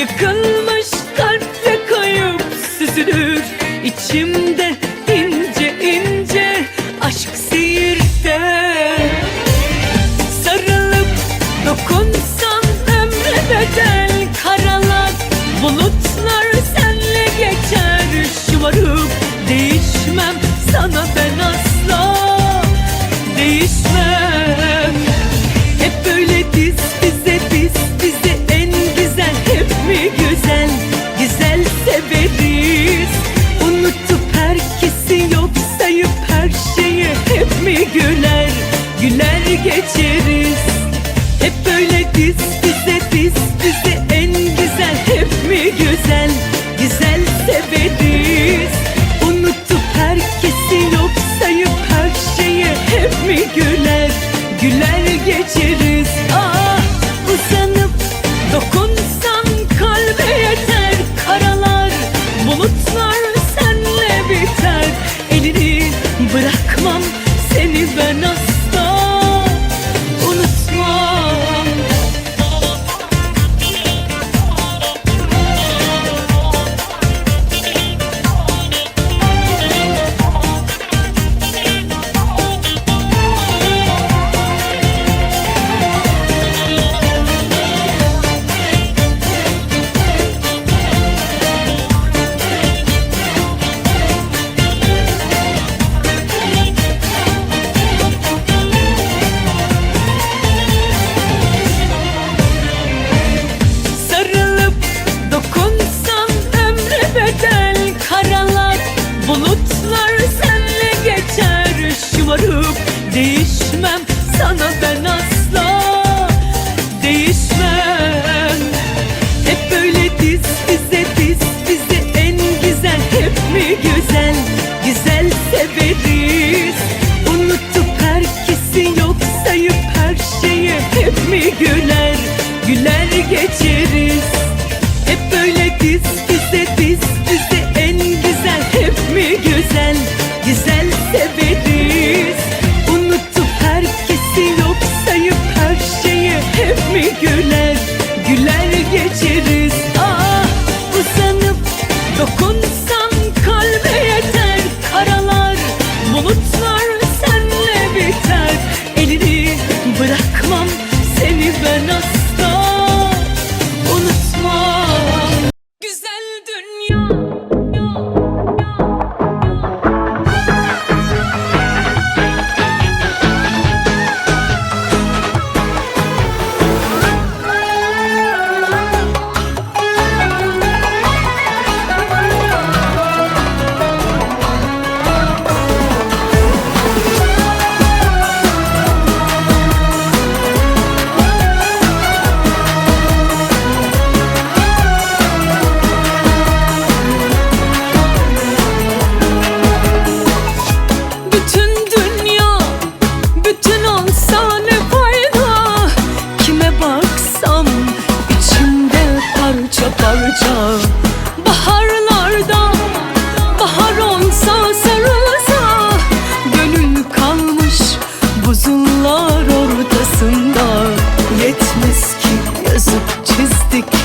Yıkılmış kalple kayıp süzülür. İçimde geçir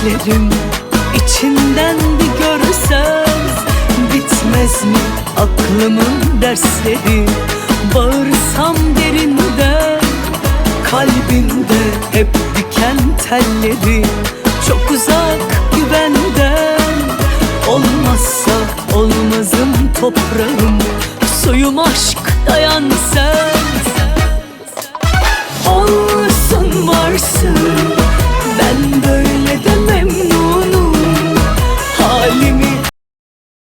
Düşlerim içinden bir görsem Bitmez mi aklımın dersleri? Bağırsam derinden Kalbimde hep diken telleri. Çok uzak güvenden Olmazsa olmazım toprağım.